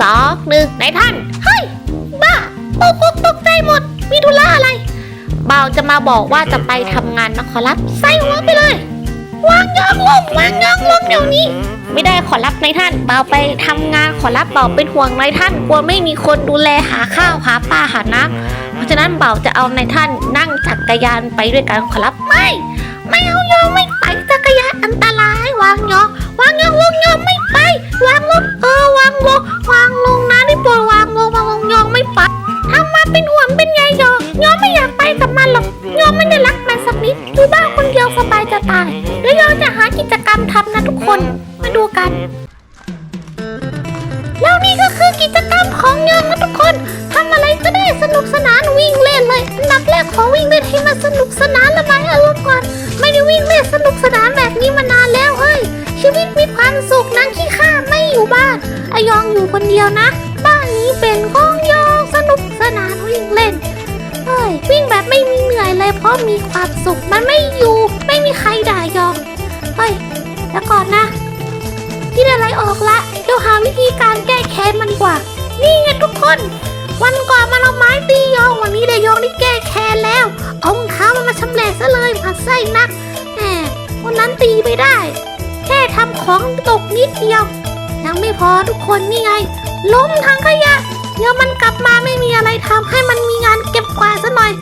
สองหนึ่งนายท่าน เฮ้ย บ้าตกอกตกใจหมด มีธุระอะไรเบาจะมาบอกว่าจะไปทำงานนะขอรับ ใส่หัวไปเลย วางยางลงวางยางลงเดี๋ยวนี้ ไม่ได้ขอรับนายท่านเบาไปทำงานขอรับเบาเป็นห่วงนายท่านกลัวไม่มีคนดูแลหาข้าวหาปลาหาน้ำเพราะฉะนั้นเบาจะเอานายท่านนั่งจักรยานไปด้วยกันขอรับไม่ ไม่เอายอมไม่ไปจักรยานอัน คนมาดูกัน แล้วนี่ก็คือกิจกรรมของยองนะทุกคนทำอะไรก็ได้สนุกสนานวิ่งเล่นเลยอันดับแรกขอวิ่งเล่นให้มันสนุกสนานระบายอารมณ์ก่อน ไม่ได้วิ่งเล่นสนุกสนานแบบนี้มานานแล้วเฮ้ยชีวิตมีความสุขนางขี้ข้าไม่อยู่บ้านอายองอยู่คนเดียวนะ บ้านนี้เป็นของยองสนุกสนานวิ่งเล่นเฮ้ยวิ่งแบบไม่มีเหนื่อยเลยเพราะมีความสุขมันไม่อยู่ ไม่มีใครด่ายองเฮ้ย แล้วก่อนนะคิดอะไรออกละเดี๋ยวหาวิธีการแก้แค้นมันกว่า นี่ไงทุกคน วันก่อนมันเอาไม้ตียองวันนี้ได้ยองได้แก้แค้นแล้วเอารองเท้ามันมาชำแหละซะเลยผัดไส้นักแหมวันนั้นตีไปได้ แค่ทำของตกนิดเดียว ยังไม่พอทุกคนนี่ไง ล้มทางขยะ เดี๋ยวมันกลับมาไม่มีอะไรทำให้มันมีงานเก็บกวาดซะหน่อย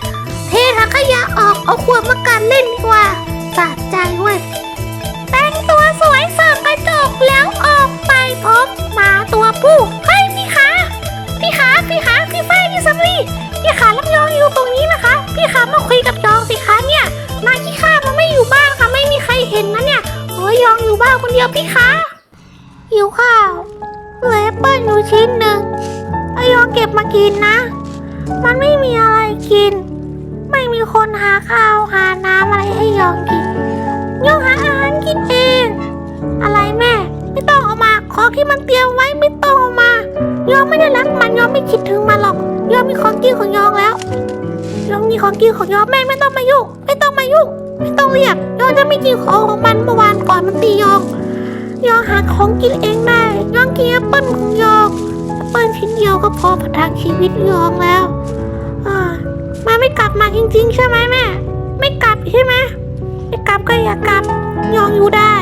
พบหมาตัวผู้เฮ้ยพี่ขาพี่ขาพี่ขาพี่ฝ้ายพี่ซัมลี่พี่ขารับยองอยู่ตรงนี้นะคะ พี่ขามาคุยกับยองสิคะเนี่ยนายขี้ข้ามันไม่อยู่บ้านค่ะไม่มีใครเห็นนะเนี่ยโอ้ยยองอยู่บ้านคนเดียวพี่ขาหิวข้าวเหลือแอปเปิ้ลอยู่ชิ้นหนึ่งไอยองเก็บมากินนะ มันไม่มีอะไรกิน ไม่มีคนหาข้าวหา มันเตรียมไว้ไม่ต้องมา ยองไม่ได้รักมันยองไม่คิดถึงมันหรอก ยองมีของกินของยองแล้ว ยองมีของกินของยองแม่ไม่ต้องมายุ่งไม่ต้องมายุ่งไม่ต้องเรียกยองจะไม่กินของของมันเมื่อวานก่อนมันตียองยองหาของกินเองได้ยองกินแอปเปิ้ลของยองแอปเปิ้ลชิ้นเดียวก็พอประทังชีวิตยองแล้วมาไม่กลับมาจริง ๆ ใช่ไหมแม่ ไม่กลับใช่ไหมไม่กลับก็อย่ากลับยองอยู่ได้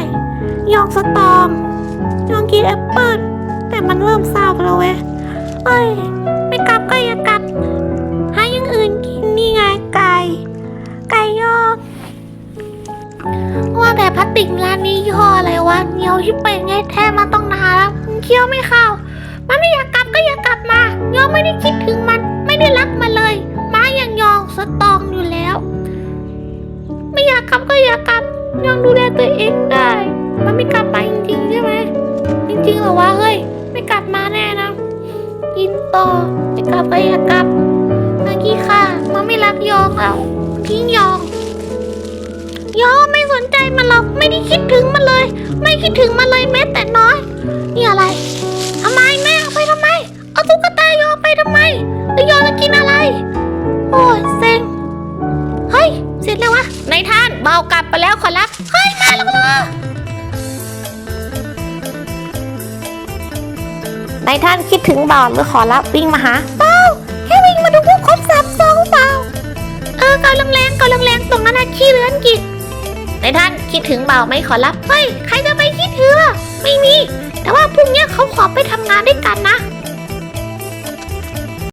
ยองสตอม ยองกินแอปเปิ้ลแต่มันเริ่มเศร้าแล้วเว้ยเอ้ย ไม่กลับก็อย่ากลับ หาอย่างอื่นกินนี่ไงไก่ ไก่ยองว่าแต่พลาสติกร้านนี้ยี่ห้ออะไรวะเหนียวชิบเป่งไงแท้มาต้องนานแล้วเคี้ยวไม่เข้า มันไม่อยากกลับก็อย่ากลับมายองไม่ได้คิดถึงมัน ไม่ได้รักมันเลย ม้าอย่างยองสตองอยู่แล้ว ไม่อยากกลับก็อย่ากลับยังดูแลตัวเองได้ ต่อไม่กลับก็อยากกลับ นากี้ค่ะมันไม่รักยองแล้วทิ้งยอง ยองไม่สนใจมันหรอกไม่ได้คิดถึงมันเลย ไม่คิดถึงมันเลยแม้แต่น้อย นี่อะไรทำไมแม่เอาไปทำไม เอาตุ๊กตายองไปทำไมแล้วยองจะกินอะไร โอ้ยเซ็งเฮ้ยเสร็จแล้ววะนายท่านเบากลับไปแล้วขอรับ นายท่านคิดถึงบ่าหรือขอรับวิ่งมาหาเปล่าแค่วิ่งมาดูพวกครบสามสองเปล่าเออเกาแรงๆเกาแรงๆตรงนั้นนะขี้เลือนกิจนายท่านคิดถึงบ่าวไหมขอรับเฮ้ยใครจะไปคิดถึงไม่มี แต่ว่าพรุ่งนี้เขาขอไปทำงานด้วยกันนะ